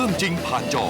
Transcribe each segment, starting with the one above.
รื่องจริงผ่านจอ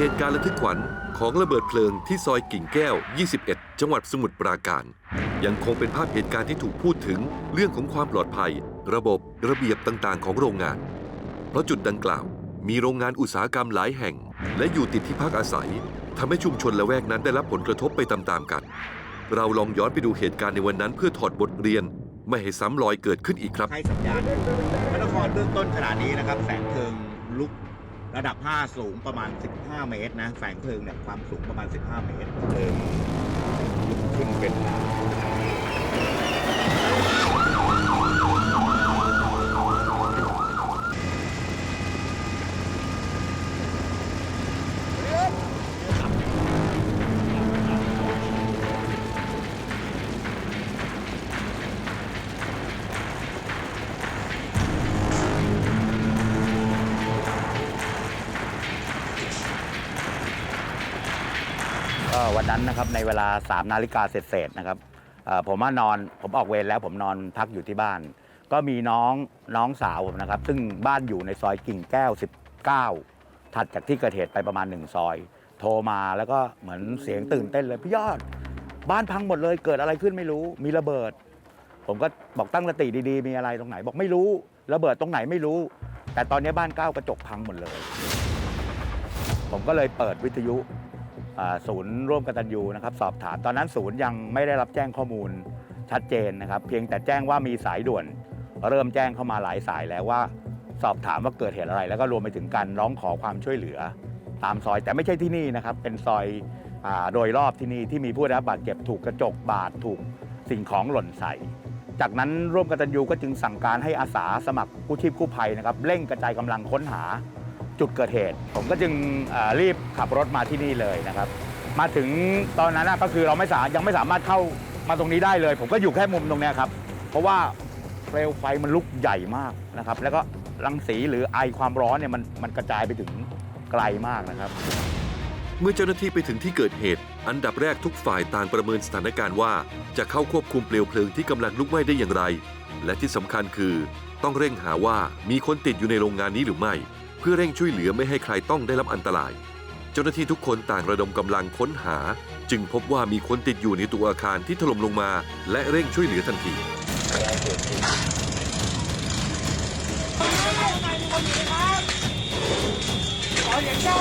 เหตุการณ์ระทึกขวัญของระเบิดเพลิงที่ซอยกิ่งแก้ว 21 จังหวัดสมุทรปราการ ยังคงเป็นภาพเหตุการณ์ที่ถูกพูดถึงเรื่องของความปลอดภัย ระบบระเบียบต่างๆ ของโรงงาน เพราะจุดดังกล่าว มีโรงงานอุตสาหกรรมหลายแห่ง และอยู่ติดที่พักอาศัยทำให้ชุมชนละแวกนั้นได้รับผลกระทบไปตามๆกัน เราลองย้อนไปดูเหตุการณ์ในวันนั้น เพื่อถอดบทเรียน ไม่ให้ซ้ำรอยเกิดขึ้นอีกครับให้สัญญาณพระนครเบื้องต้นขนาดนี้นะครับแสงเพลิง ระดับ5สูงประมาณ 15 เมตรนะแสงเพลิงเนี่ยความสูงประมาณ 15 เมตรเพลิงขึ้นเป็น นั้นนะครับในเวลา3นาฬิกาเศษๆนะครับผมว่านอนผมออกเวรแล้วผมนอนพักอยู่ที่บ้าน ก็มีน้องน้องสาวผมนะครับ ซึ่งบ้านอยู่ในซอยกิ่งแก้ว 19 ถัดจากที่เกิดเหตุไปประมาณ 1 ซอย โทรมาแล้วก็เหมือนเสียงตื่นเต้นเลยพี่ยอด บ้านพังหมดเลยเกิดอะไรขึ้นไม่รู้มีระเบิด ผมก็บอกตั้งสติดีๆ มีอะไรตรงไหน บอกไม่รู้ระเบิดตรงไหนไม่รู้ แต่ตอนนี้บ้านเก้ากระจกพังหมดเลย ผมก็เลยเปิดวิทยุ ศูนย์ร่วมกตัญญูนะครับสอบถามตอนนั้นศูนย์ยังไม่ได้รับแจ้งข้อมูลชัดเจนนะครับ เพียงแต่แจ้งว่ามีสายด่วน เริ่มแจ้งเข้ามาหลายสายแล้วว่า สอบถามว่าเกิดเหตุอะไร แล้วก็รวมไปถึงการร้องขอความช่วยเหลือ ตามซอยแต่ไม่ใช่ที่นี่นะครับ เป็นซอยอโดยรอบที่นี่ที่มีผู้ได้รับบาดเจ็บถูกกระจกบาดถูกสิ่งของหล่นใส่จากนั้นร่วมกตัญญูก็จึงสั่งการให้อาสาสมัครกู้ชีพกู้ภัยนะครับเร่งกระจายกำลังค้นหา จุดเกิดเหตุ ผมก็จึงรีบขับรถมาที่นี่เลยนะครับ มาถึงตอนนั้นก็คือเราไม่สายังไม่สามารถเข้ามาตรงนี้ได้เลย ผมก็อยู่แค่มุมตรงนี้ครับ เพราะว่าเปลวไฟมันลุกใหญ่มากนะครับ แล้วก็รังสีหรือไอความร้อนเนี่ยมันมันกระจายไปถึงไกลมากนะครับ เมื่อเจ้าหน้าที่ไปถึงที่เกิดเหตุ อันดับแรกทุกฝ่ายต่างประเมินสถานการณ์ว่า จะเข้าควบคุมเปลวเพลิงที่กำลังลุกไหม้ได้อย่างไร และที่สำคัญคือ ต้องเร่งหาว่ามีคนติดอยู่ในโรงงานนี้หรือไม่ เพื่อเร่งช่วยเหลือไม่ให้ใครต้องได้รับอันตราย เจ้าหน้าที่ทุกคนต่างระดมกำลังค้นหา จึงพบว่ามีคนติดอยู่ในตัวอาคารที่ถล่มลงมา และเร่งช่วยเหลือทันทีอุปสร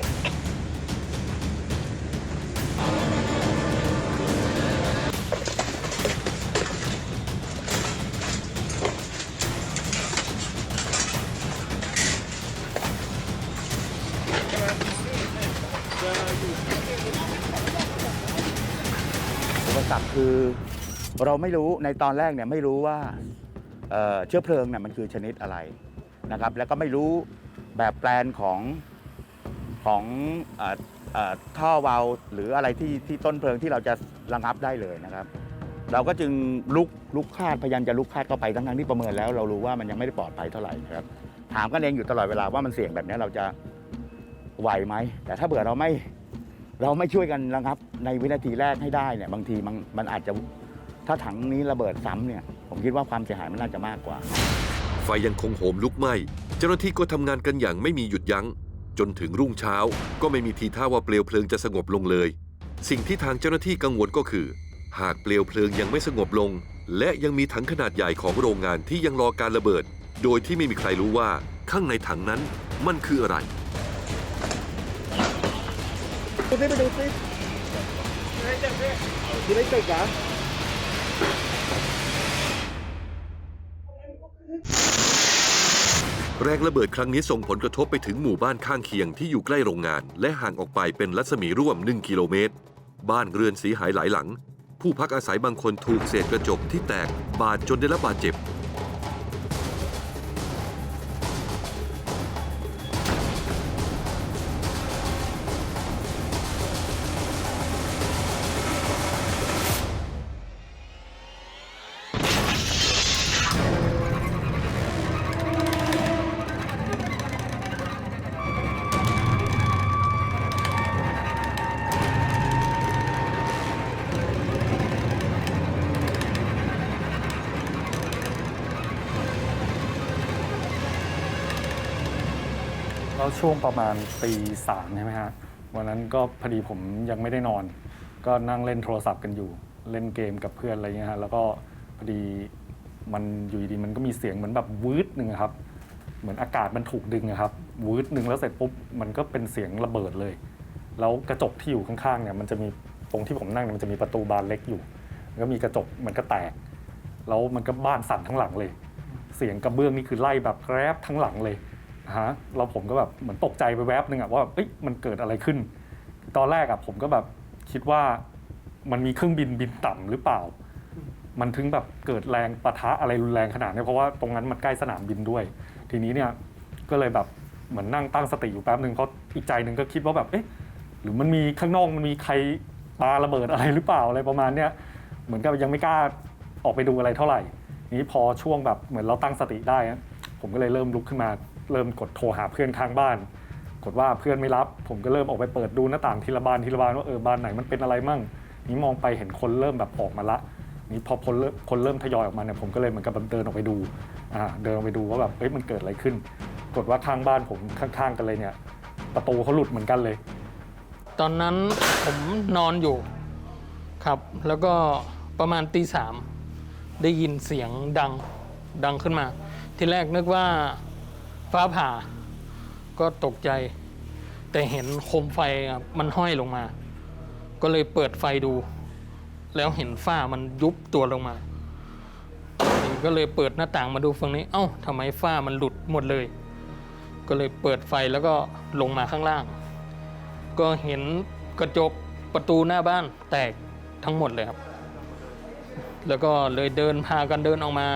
ร คคือเราไม่รู้ในตอนแรกเนี่ยไม่รู้ว่าเเชื้อเพลิงเนี่ยมันคือชนิดอะไรนะครับ แล้วก็ไม่รู้แบบแปลนของของออท่อวาลหรืออะไรที่ที่ต้นเพลิงที่เราจะระงับได้เลยนะครับ เราก็จึงลุกลุกคาดพยายามจะลุกคาดเข้าไปทั้งๆที่ประเมินแล้ว เรารู้ว่ามันยังไม่ได้ปลอดภัยเท่าไหร่ครับถามกันเองอยู่ตลอดเวลาว่ามันเสี่ยงแบบนี้เราจะไหวไหมแต่ถ้าเผื่อเราไม่ เราไม่ช่วยกันระงับในวินาทีแรกให้ได้เนี่ยบางทีมันมันอาจจะถ้าถังนี้ระเบิดซ้ำเนี่ยผมคิดว่าความเสียหายมันน่าจะมากกว่า ไฟยังคงโหมลุกไหม้เจ้าหน้าที่ก็ทำงานกันอย่างไม่มีหยุดยัง้ง จนถึงรุ่งเช้า ก็ไม่มีทีท่าว่าเปลวเพลิงจะสงบลงเลย สิ่งที่ทางเจ้าหน้าที่กังวลก็คือ หากเปลวเพลิงยังไม่สงบลง และยังมีถังขนาดใหญ่ของโรงงานที่ยังรอการระเบิด โดยที่ไม่มีใครรู้ว่าข้างในถังนั้นมันคืออะไร ดูสิไปดูสิที่ไม่ติดเหรอแรงระเบิดครั้งนี้ส่งผลกระทบไปถึงหมู่บ้านข้างเคียงที่อยู่ใกล้โรงงาน และห่างออกไปเป็นรัศมีร่วม 1 กิโลเมตร บ้านเรือนเสียหายหลายหลัง ผู้พักอาศัยบางคนถูกเศษกระจกที่แตกบาดจนได้รับบาดเจ็บ แล้วช่วงประมาณตีสามใช่ไหมฮะวันนั้นก็พอดีผมยังไม่ได้นอน ก็นั่งเล่นโทรศัพท์กันอยู่ เล่นเกมกับเพื่อนอะไรเงี้ยฮะแล้วก็พอดีมันอยู่ดีมันก็มีเสียงเหมือนแบบวืดหนึ่งอะครับ เหมือนอากาศมันถูกดึงอะครับวืดหนึ่งแล้วเสร็จปุ๊บมันก็เป็นเสียงระเบิดเลย แล้วกระจกที่อยู่ข้างๆเนี่ยมันจะมีตรงที่ผมนั่งเนี่ยมันจะมีประตูบานเล็กอยู่แล้วก็มีกระจกมันก็แตก แล้วมันก็บ้านสั่นทั้งหลังเลย เสียงกระเบื้องนี่คือไล่แบบแกรบทั้งหลังเลย ฮะเราผมก็แบบเหมือนตกใจไปแวบหนึ่งอะว่าเอ้ยมันเกิดอะไรขึ้น ตอนแรกอะผมก็แบบคิดว่ามันมีเครื่องบินบินต่ำหรือเปล่า มันถึงแบบเกิดแรงปะทะอะไรรุนแรงขนาดนี้เพราะว่าตรงนั้นมันใกล้สนามบินด้วย ทีนี้เนี่ยก็เลยแบบเหมือนนั่งตั้งสติอยู่แป๊บหนึ่งเพราะอีกใจหนึ่งก็คิดว่าแบบเอ๊ะหรือมันมีข้างนอกมันมีใครปาระเบิดอะไรหรือเปล่าอะไรประมาณเนี้ยเหมือนกับยังไม่กล้าออกไปดูอะไรเท่าไหร่นี้พอช่วงแบบเหมือนเราตั้งสติได้ ผมก็เลยเริ่มลุกขึ้นมา เริ่มกดโทรหาเพื่อนข้างบ้าน กดว่าเพื่อนไม่รับ ผมก็เริ่มออกไปเปิดดูหน้าต่างทีละบานทีละบานว่าเออบ้านไหนมันเป็นอะไรมั่งนี้มองไปเห็นคนเริ่มแบบออกมาละนี้พอคนเริ่มคนเริ่มทยอยออกมาเนี่ยผมก็เลยเหมือนกับเดินออกไปดูอ่าเดินออกไปดูว่าแบบเอ้ยมันเกิดอะไรขึ้น กดว่าข้างบ้านผมข้างๆกันเลยเนี่ย ประตูเขาหลุดเหมือนกันเลย ตอนนั้นผมนอนอยู่ครับ แล้วก็ประมาณตีสามได้ยินเสียงดังดังขึ้นมา ทีแรกนึกว่า ฟ้าผ่า ก็ตกใจ แต่เห็นโคมไฟครับมันห้อยลงมา ก็เลยเปิดไฟดู แล้วเห็นฝ้ามันยุบตัวลงมาก็เลยเปิดหน้าต่างมาดูฝั่งนี้ เอ้าทำไมฝ้ามันหลุดหมดเลย ก็เลยเปิดไฟแล้วก็ลงมาข้างล่าง ก็เห็นกระจกประตูหน้าบ้านแตกทั้งหมดเลยครับ แล้วก็เลยเดินพากันเดินออกมา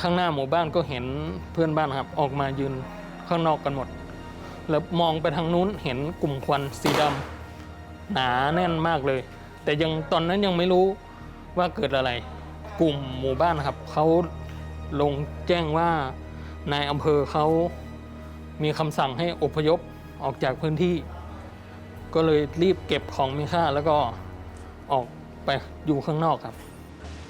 ข้างหน้าหมู่บ้านก็เห็นเพื่อนบ้านครับ ออกมายืนข้างนอกกันหมด แล้วมองไปทางนู้นเห็นกลุ่มควันสีดำหนาแน่นมากเลย แต่ยังตอนนั้นยังไม่รู้ว่าเกิดอะไร กลุ่มหมู่บ้านครับเขาลงแจ้งว่านายอำเภอเขามีคำสั่งให้อพยพออกจากพื้นที่ ก็เลยรีบเก็บของมีค่าแล้วก็ออกไปอยู่ข้างนอกครับ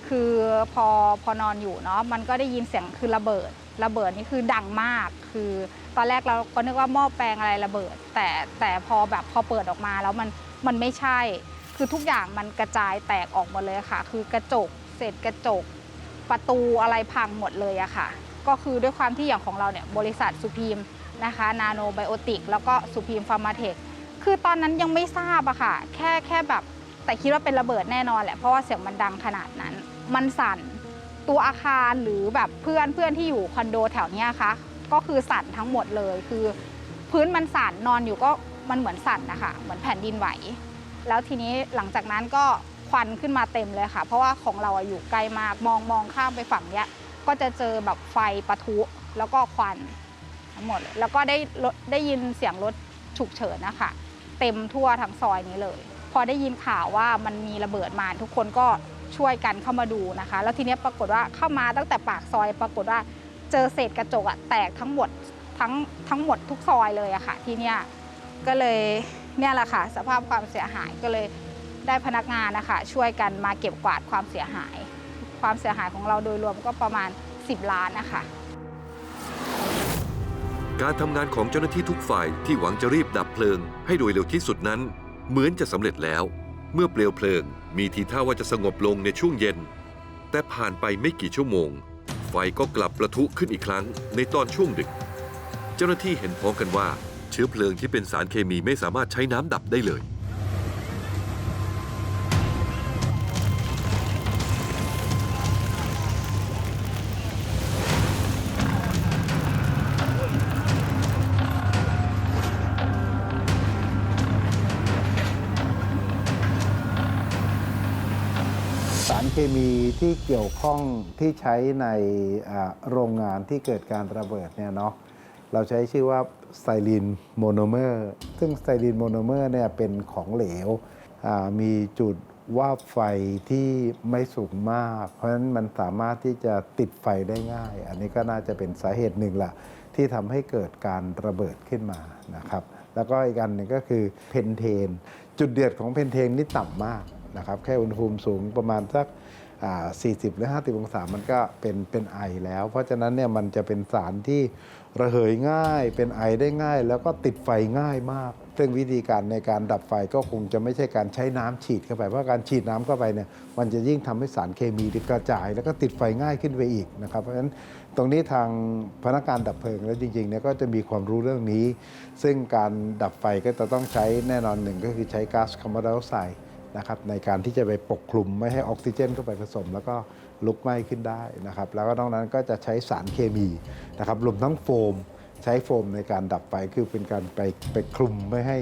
คือพอพอนอนอยู่เนาะมันก็ได้ยินเสียงคือระเบิด ระเบิดนี่คือดังมาก คือตอนแรกเราก็นึกว่าหม้อแปลงอะไรระเบิด แต่แต่พอแบบพอเปิดออกมาแล้วมันมันไม่ใช่ คือทุกอย่างมันกระจายแตกออกหมดเลยค่ะ คือกระจกเศษกระจกประตูอะไรพังหมดเลยอะค่ะ ก็คือด้วยความที่อย่างของเราเนี่ยบริษัทสุพีมนะคะนาโนไบโอติกแล้วก็สุพีมฟาร์มาเทคคือตอนนั้นยังไม่ทราบอะค่ะ แค่แค่แบบแต่คิดว่าเป็นระเบิดแน่นอนแหละ เพราะว่าเสียงมันดังขนาดนั้น มันสั่นตัวอาคารหรือแบบเพื่อนเพื่อนที่อยู่คอนโดแถวเนี้ยค่ะก็คือสั่นทั้งหมดเลยคือ พื้นมันสั่นนอนอยู่ก็มันเหมือนสั่นนะคะเหมือนแผ่นดินไหว แล้วทีนี้หลังจากนั้นก็ควันขึ้นมาเต็มเลยค่ะ เพราะว่าของเราอยู่ไกลมากมองมองข้ามไปฝั่งเนี้ยก็จะเจอแบบไฟปะทุแล้วก็ควันทั้งหมดเลยแล้วก็ได้ได้ยินเสียงรถฉุกเฉินนะคะเต็มทั่วทั้งซอยนี้เลย พอได้ยินข่าวว่ามันมีระเบิดมาทุกคนก็ ช่วยกันเข้ามาดูนะคะ แล้วทีนี้ปรากฏว่าเข้ามาตั้งแต่ปากซอย ปรากฏว่าเจอเศษกระจกอะแตกทั้งหมดทั้งทั้งหมดทุกซอยเลยอะค่ะ ที่เนี้ยก็เลยเนี่ยแหละค่ะ สภาพความเสียหายก็เลยได้พนักงานนะคะช่วยกันมาเก็บกวาดความเสียหาย ความเสียหายของเราโดยรวมก็ประมาณ 10 ล้านนะคะการทำงานของเจ้าหน้าที่ทุกฝ่ายที่หวังจะรีบดับเพลิง ให้โดยเร็วที่สุดนั้น เหมือนจะสำเร็จแล้ว เมื่อเปลวเพลิง มีทีท่าว่าจะสงบลงในช่วงเย็น แต่ผ่านไปไม่กี่ชั่วโมง ไฟก็กลับประทุขึ้นอีกครั้งในตอนช่วงดึก เจ้าหน้าที่เห็นพ้องกันว่า เชื้อเพลิงที่เป็นสารเคมีไม่สามารถใช้น้ำดับได้เลย เคมีที่เกี่ยวข้องที่ใช้ในโรงงานที่เกิดการระเบิดเนี่ยเนาะเราใช้ชื่อว่าสไตรีนโมโนเมอร์ ซึ่งสไตรีนโมโนเมอร์เนี่ยเป็นของเหลว มีจุดว่าไฟที่ไม่สูงมาก เพราะฉะนั้นมันสามารถที่จะติดไฟได้ง่าย อันนี้ก็น่าจะเป็นสาเหตุหนึ่งละที่ทำให้เกิดการระเบิดขึ้นมานะครับ แล้วก็อีกอันหนึ่งก็คือเพนเทน จุดเดือดของเพนเทนนี่ต่ำมาก นะครับแค่อุณหภูมิสูงประมาณสักอ่า40 หรือ 50 องศา มันก็เป็นเป็นไอแล้ว เพราะฉะนั้นเนี่ยมันจะเป็นสารที่ระเหยง่าย เป็นไอได้ง่าย แล้วก็ติดไฟง่ายมาก ซึ่งวิธีการในการดับไฟก็คงจะไม่ใช่การใช้น้ำฉีดเข้าไป เพราะการฉีดน้ำเข้าไปเนี่ยมันจะยิ่งทำให้สารเคมีกระจาย แล้วก็ติดไฟง่ายขึ้นไปอีกนะครับ เพราะฉะนั้นตรงนี้ทางพนักงานดับเพลิงแล้วจริงๆเนี่ยก็จะมีความรู้เรื่องนี้ ซึ่งการดับไฟก็จะต้องใช้แน่นอนหนึ่งก็คือใช้ก๊าซคาร์บอนไดออกไซด์ นะครับในการที่จะไปปกคลุมไม่ให้ออกซิเจนเข้าไปผสม แล้วก็ลุกไหม้ขึ้นได้นะครับแล้วก็นอกนั้นก็จะใช้สารเคมีนะครับรวมทั้งโฟม ใช้โฟมในการดับไฟคือเป็นการไปไปคลุมไม่ให้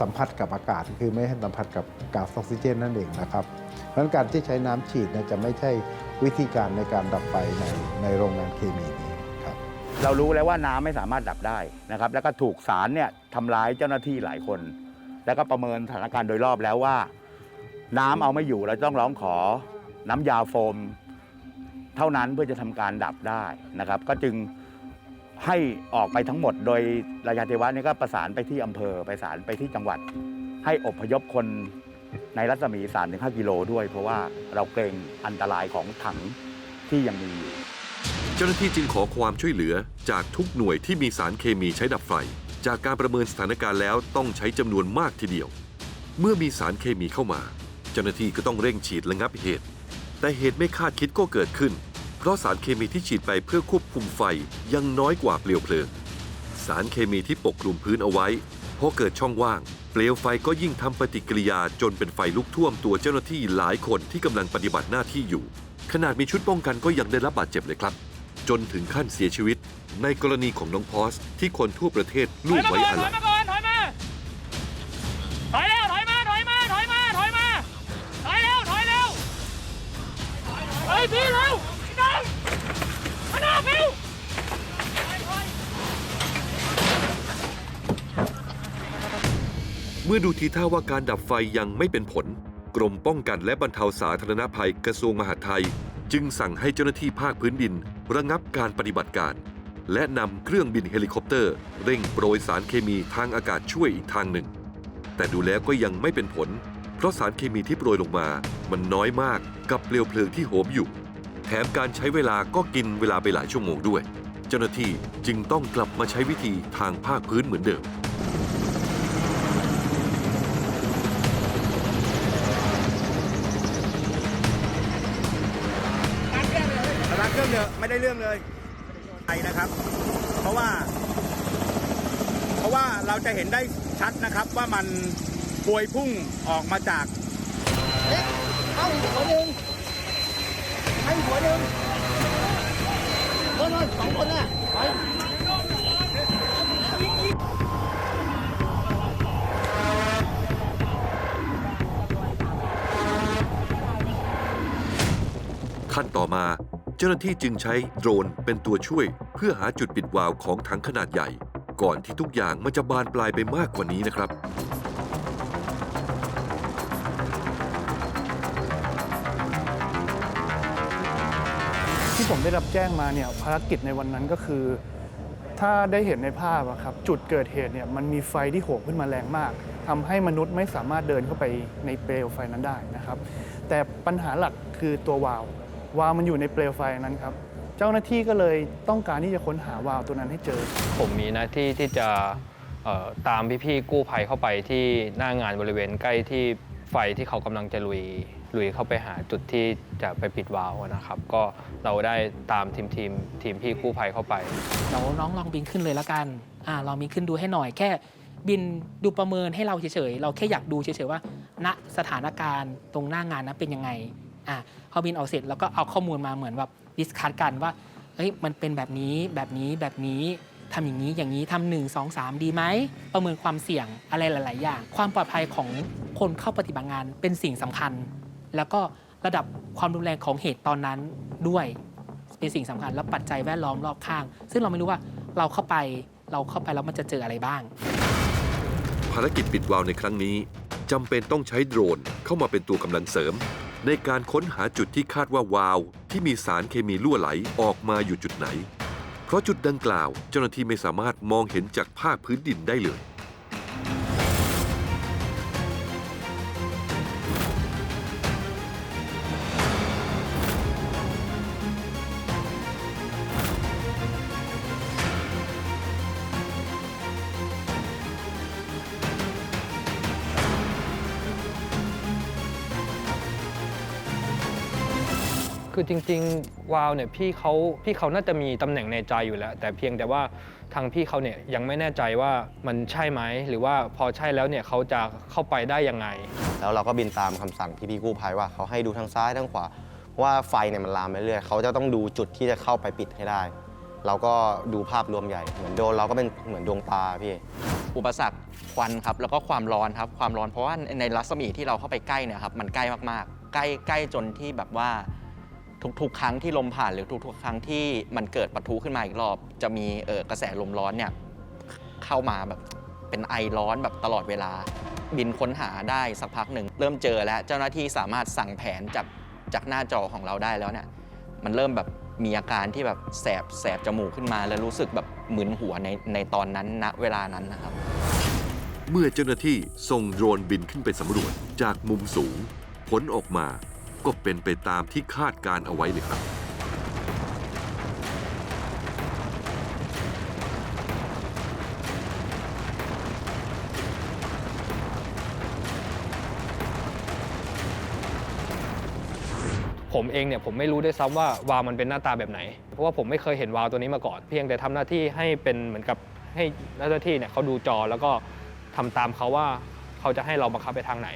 สัมผัสกับอากาศ คือไม่ให้สัมผัสกับก๊าซออกซิเจนนั่นเองนะครับเพราะนั้นการที่ใช้น้ำฉีดเนี่ยจะไม่ใช่วิธีการในการดับไฟในในโรงงานเคมีนี้ครับเรารู้แล้วว่าน้ำไม่สามารถดับได้นะครับแล้วก็ถูกสารเนี่ยทำร้ายเจ้าหน้าที่หลายคน แล้วก็ประเมินสถานการณ์โดยรอบแล้วว่า น้ำเอาไม่อยู่เราต้องร้องขอน้ำยาโฟม เท่านั้นเพื่อจะทำการดับได้นะครับ ก็จึงให้ออกไปทั้งหมด โดยระยะเทวะนี่ก็ประสานไปที่อำเภอประสานไปที่จังหวัด ให้อพยพคนในรัศมี 3-5 กิโลด้วย เพราะว่าเราเกรงอันตรายของถังที่ยังมีอยู่เจ้าหน้าที่จึงขอความช่วยเหลือจากทุกหน่วยที่มีสารเคมีใช้ดับไฟ จากการประเมินสถานการณ์แล้วต้องใช้จำนวนมากทีเดียว เมื่อมีสารเคมีเข้ามา เจ้าหน้าที่ก็ต้องเร่งฉีดระงับเหตุ แต่เหตุไม่คาดคิดก็เกิดขึ้น เพราะสารเคมีที่ฉีดไปเพื่อควบคุมไฟยังน้อยกว่าเปลวเพลิง สารเคมีที่ปกคลุมพื้นเอาไว้พอเกิดช่องว่าง เปลวไฟก็ยิ่งทำปฏิกิริยาจนเป็นไฟลุกท่วมตัวเจ้าหน้าที่หลายคนที่กำลังปฏิบัติหน้าที่อยู่ ขนาดมีชุดป้องกันก็ยังได้รับบาดเจ็บเลยครับ จนถึงขั้นเสียชีวิต ในกรณีของน้องพอสที่คนทั่วประเทศลูบไว้อาลัยถอยมาก่อนถอยมาถอยแล้ว ยพี่เร็วพี่น้องมาหน้าพี่เมื่อดูทีท่าว่าการดับไฟยังไม่เป็นผล กรมป้องกันและบรรเทาสาธารณภัยกระทรวงมหาดไทย จึงสั่งให้เจ้าหน้าที่ภาคพื้นดิน ระงับการปฏิบัติการ และนำเครื่องบินเฮลิคอปเตอร์ เร่งโปรยสารเคมีทางอากาศช่วยอีกทางหนึ่ง แต่ดูแล้วก็ยังไม่เป็นผล เพราะสารเคมีที่โปรยลงมา มันน้อยมากกับเปลวเพลิงที่โหมอยู่ แถมการใช้เวลาก็กินเวลาไปหลายชั่วโมงด้วย เจ้าหน้าที่จึงต้องกลับมาใช้วิธีทางภาคพื้นเหมือนเดิมสตาร์ทเครื่องเถอะไม่ได้เรื่องเลยไปนะครับ เพราะว่า เพราะว่าเราจะเห็นได้ชัดนะครับว่ามัน พวยพุ่งออกมาจากเอาอีกหัวหนึ่งให้หัวหนึ่งโน่นนสองคนน่ะถอยขั้นต่อมาเจ้าหน้าที่จึงใช้โดรนเป็นตัวช่วย เพื่อหาจุดปิดวาล์วของถังขนาดใหญ่ ก่อนที่ทุกอย่างมันจะบานปลายไปมากกว่านี้นะครับ ที่ผมได้รับแจ้งมาเนี่ยภารกิจในวันนั้นก็คือ ถ้าได้เห็นในภาพอะครับจุดเกิดเหตุเนี่ยมันมีไฟที่โหมขึ้นมาแรงมากทำให้มนุษย์ไม่สามารถเดินเข้าไปในเปลวไฟนั้นได้นะครับ แต่ปัญหาหลักคือตัววาววาวมันอยู่ในเปลวไฟนั้นครับเจ้าหน้าที่ก็เลยต้องการที่จะค้นหาวาวตัวนั้นให้เจอ ผมมีหน้าที่ที่จะตามพี่ๆกู้ภัยเข้าไปที่หน้างานบริเวณใกล้ที่ ไฟที่เขากำลังจะลุยลุยเข้าไปหาจุดที่จะไปปิดวาล์วนะครับ ก็เราได้ตามทีมทีมทีมพี่กู้ภัยเข้าไป เดี๋ยวน้องลองบินขึ้นเลยล้วกันอ่าลองบินขึ้นดูให้หน่อยแค่ บินดูประเมินให้เราเฉยๆเราแค่อยากดูเฉยๆว่า ณสถานการณ์ตรงหน้างานนั้นเป็นยังไงอ่าพอบินออกเสร็จแล้วก็เอาข้อมูลมาเหมือนแบบดิสคัทกันว่าเฮ้ยมันเป็นแบบนี้แบบนี้แบบนี้ ทำอย่างนี้อย่างนี้ทำหนึ่งสองสามดีไหม ประเมินความเสี่ยงอะไรหลาย ๆ อย่าง ความปลอดภัยของคนเข้าปฏิบัติงานเป็นสิ่งสำคัญ แล้วก็ระดับความรุนแรงของเหตุตอนนั้นด้วยเป็นสิ่งสำคัญ และปัจจัยแวดล้อมรอบข้าง ซึ่งเราไม่รู้ว่าเราเข้าไปเราเข้าไปแล้วมันจะเจออะไรบ้าง ภารกิจปิดวาล์วในครั้งนี้จำเป็นต้องใช้โดรนเข้ามาเป็นตัวกำลังเสริม ในการค้นหาจุดที่คาดว่าวาล์วที่มีสารเคมีรั่วไหลออกมาอยู่จุดไหน เพราะจุดดังกล่าวเจ้าหน้าที่ไม่สามารถมองเห็นจากภาคพื้นดินได้เลย คือจริงๆวาวเนี่ยพี่เขาพี่เขาน่าจะมีตำแหน่งในใจอยู่แล้ว แต่เพียงแต่ว่าทางพี่เขาเนี่ยยังไม่แน่ใจว่ามันใช่ไหมหรือว่าพอใช่แล้วเนี่ยเขาจะเข้าไปได้ยังไง แล้วเราก็บินตามคำสั่งพี่ๆกู้ภัยว่าเขาให้ดูทางซ้ายทางขวาเพราะว่าไฟเนี่ยมันลามไปเรื่อยเขาจะต้องดูจุดที่จะเข้าไปปิดให้ได้ เราก็ดูภาพรวมใหญ่เหมือนโดรนเราก็เป็นเหมือนดวงตาพี่ อุปสรรคควันครับแล้วก็ความร้อนครับความร้อนเพราะว่าในรัศมีที่เราเข้าไปใกล้เนี่ยครับมันใกล้มากๆ ใกล้ใกล้จนที่แบบว่า ทุกๆ ครั้งที่ลมผ่านหรือทุกๆ ครั้งที่มันเกิดปะทุขึ้นมาอีกรอบ จะมีเอ่อกระแสลมร้อนเนี่ยเข้ามาแบบเป็นไอร้อนแบบตลอดเวลา บินค้นหาได้สักพักหนึ่ง เริ่มเจอแล้วเจ้าหน้าที่สามารถสั่งแผนจากจากหน้าจอของเราได้แล้วเนี่ยมันเริ่มแบบมีอาการที่แบบแสบแสบจมูกขึ้นมา แล้วรู้สึกแบบมึนหัวในในตอนนั้นณเวลานั้นนะครับ เมื่อเจ้าหน้าที่ส่งโดรนบินขึ้นไปสำรวจจากมุมสูง ผลออกมา ก็เป็นไปตามที่คาดการเอาไว้เลยครับ ผมเองเนี่ยผมไม่รู้ด้วยซ้ำว่าวาล์วมันเป็นหน้าตาแบบไหน เพราะว่าผมไม่เคยเห็นวาล์วตัวนี้มาก่อน เพียงแต่ทำหน้าที่ให้เป็นเหมือนกับให้เจ้าหน้าที่เนี่ยเขาดูจอแล้วก็ทำตามเขาว่าเขาจะให้เราบังคับไปทางไหน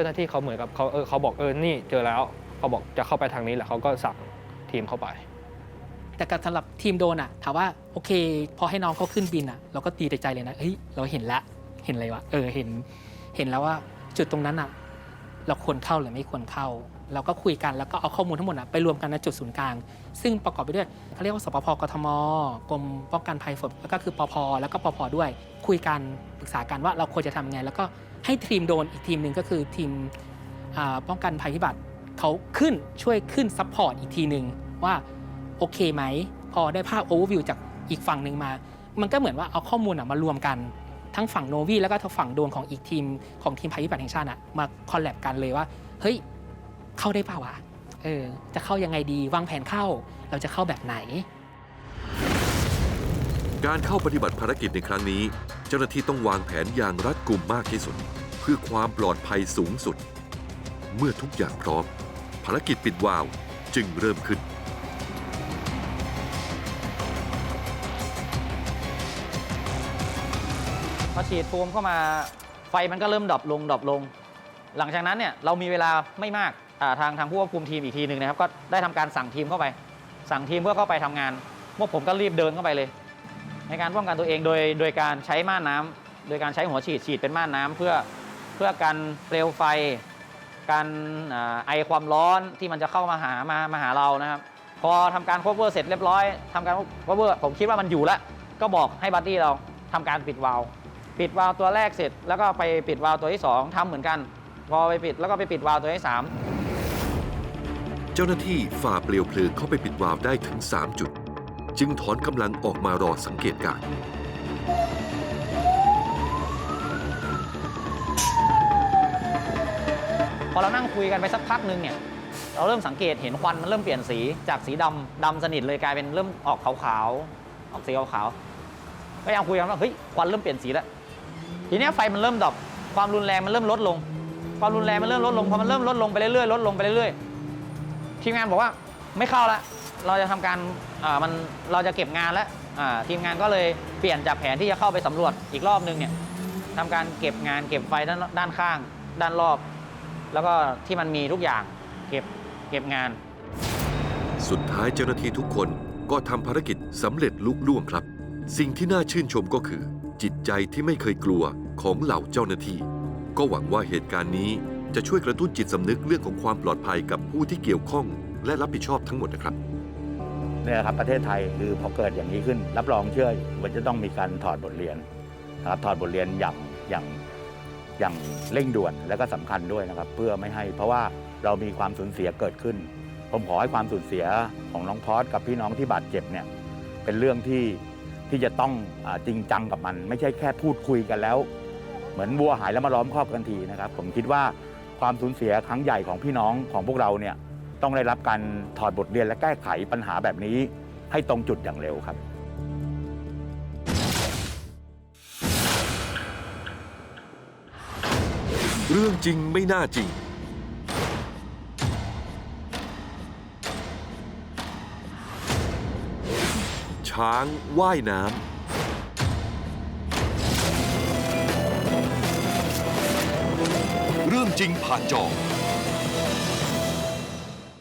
จ้าหน้าที่เขาเหมือนกับเขาเออเขาบอกเออนี่เจอแล้วเขาบอกจะเข้าไปทางนี้แหละเขาก็สั่งทีมเข้าไป แต่การสำหรับทีมโดนอะถามว่าโอเค พอให้น้องเขาขึ้นบินอะเราก็ตีใจเลยนะเฮ้ยเราเห็นละเห็นอะไรวะเออเห็นเห็นแล้วว่าจุดตรงนั้นอะเราควรเข้าหรือไม่ควรเข้า เราก็คุยกันแล้วก็เอาข้อมูลทั้งหมดอะไปรวมกันในจุดศูนย์กลาง ซึ่งประกอบไปด้วยเขาเรียกว่าสปพกทมกรมป้องกันภัยฝนแล้วก็คือปพแล้วก็ปพด้วย คุยกันปรึกษากันว่าเราควรจะทำไงแล้วก็ ให้ทีมโดนอีกทีมหนึ่งก็คือทีมป้องกันภัยพิบัติเขาขึ้นช่วยขึ้นซัพพอร์ตอีกทีหนึ่งว่าโอเคไหม พอได้ภาพโอเวอร์วิวจากอีกฝั่งหนึ่งมา มันก็เหมือนว่าเอาข้อมูลมารวมกัน ทั้งฝั่งโนวีแล้วก็ทั้งฝั่งโดนของอีกทีมของทีมภัยพิบัติแห่งชาติมาคอลแลบกันเลยว่าเฮ้ยเข้าได้ป่าวะเออจะเข้ายังไงดีวางแผนเข้าเราจะเข้าแบบไหน การเข้าปฏิบัติภารกิจในครั้งนี้ เจ้าหน้าที่ต้องวางแผนอย่างรัดกุมมากที่สุด เพื่อความปลอดภัยสูงสุด เมื่อทุกอย่างพร้อม ภารกิจปิดวาล์วจึงเริ่มขึ้น พอฉีดโฟมเข้ามาไฟมันก็เริ่มดรอปลงดรอปลง หลังจากนั้นเนี่ยเรามีเวลาไม่มากอ่าทางทางผู้ควบคุมทีมอีกทีหนึ่งนะครับก็ได้ทำการสั่งทีมเข้าไป สั่งทีมเพื่อเข้าไปทำงานพวกผมก็รีบเดินเข้าไปเลย ในการป้องกันตัวเองโดยโดยการใช้ม่านน้ำโดยการใช้หัวฉีดฉีดเป็นม่านน้ำเพื่อเพื่อกันเปลวไฟการอไอความร้อนที่มันจะเข้ามาหามามาหาเรานะครับพอทำการ cover เสร็จเรียบร้อยทำการ cover ผมคิดว่ามันอยู่แล้ว ก็บอกให้บัดดี้เราทำการปิดวาล์วปิดวาล์วตัวแรกเสร็จ แล้วก็ไปปิดวาล์วตัวที่สองทำเหมือนกัน พอไปปิดแล้วก็ไปปิดวาล์วตัวที่สามเจ้าหน้าที่ฝ่าเปลวเพลิงเข้าไปปิดวาล์วได้ถึง 3 จุด จึงถอนกำลังออกมารอสังเกตการณ์พอเรานั่งคุยกันไปสักพักหนึ่งเนี่ยเราเริ่มสังเกตเห็นควันมันเริ่มเปลี่ยนสีจากสีดำดำสนิทเลยกลายเป็นเริ่มออกขาวๆออกสีขาวๆก็ยังคุยกันว่าเฮ้ยควันเริ่มเปลี่ยนสีแล้วทีเนี้ยไฟมันเริ่มดับความรุนแรงมันเริ่มลดลง ความรุนแรงมันเริ่มลดลงพอมันเริ่มลดลงไปเรื่อยๆลดลงไปเรื่อยๆทีมงานบอกว่าไม่เข้าละเราจะทำการ มันเราจะเก็บงานแล้วทีมงานก็เลยเปลี่ยนจากแผนที่จะเข้าไปสำรวจอีกรอบนึงเนี่ยทำการเก็บงานเก็บไฟด้านด้านข้าง ด้านรอบ แล้วก็ที่มันมีทุกอย่างเก็บเก็บงาน สุดท้ายเจ้าหน้าที่ทุกคนก็ทำภารกิจสำเร็จลุล่วงครับ สิ่งที่น่าชื่นชมก็คือ จิตใจที่ไม่เคยกลัวของเหล่าเจ้าหน้าที่ ก็หวังว่าเหตุการณ์นี้จะช่วยกระตุ้นจิตสำนึกเรื่องของความปลอดภัยกับผู้ที่เกี่ยวข้อง และรับผิดชอบทั้งหมดนะครับ เนี่ยครับประเทศไทยคือพอเกิดอย่างนี้ขึ้น รับรองเชื่อว่าจะต้องมีการถอดบทเรียนนะครับถอดบทเรียนอย่างอย่างอย่างเร่งด่วนและก็สำคัญด้วยนะครับ เพื่อไม่ให้ เพราะว่าเรามีความสูญเสียเกิดขึ้น ผมขอให้ความสูญเสียของน้องพอสกับพี่น้องที่บาดเจ็บเนี่ยเป็นเรื่องที่ที่จะต้องจริงจังกับมัน ไม่ใช่แค่พูดคุยกันแล้ว เหมือนวัวหายแล้วมาล้อมครอบกันทีนะครับ ผมคิดว่าความสูญเสียครั้งใหญ่ของพี่น้องของพวกเราเนี่ย ต้องได้รับการถอดบทเรียนและแก้ไขปัญหาแบบนี้ ให้ตรงจุดอย่างเร็วครับ เรื่องจริงไม่น่าจริง ช้างว่ายน้ำเรื่องจริงผ่านจอ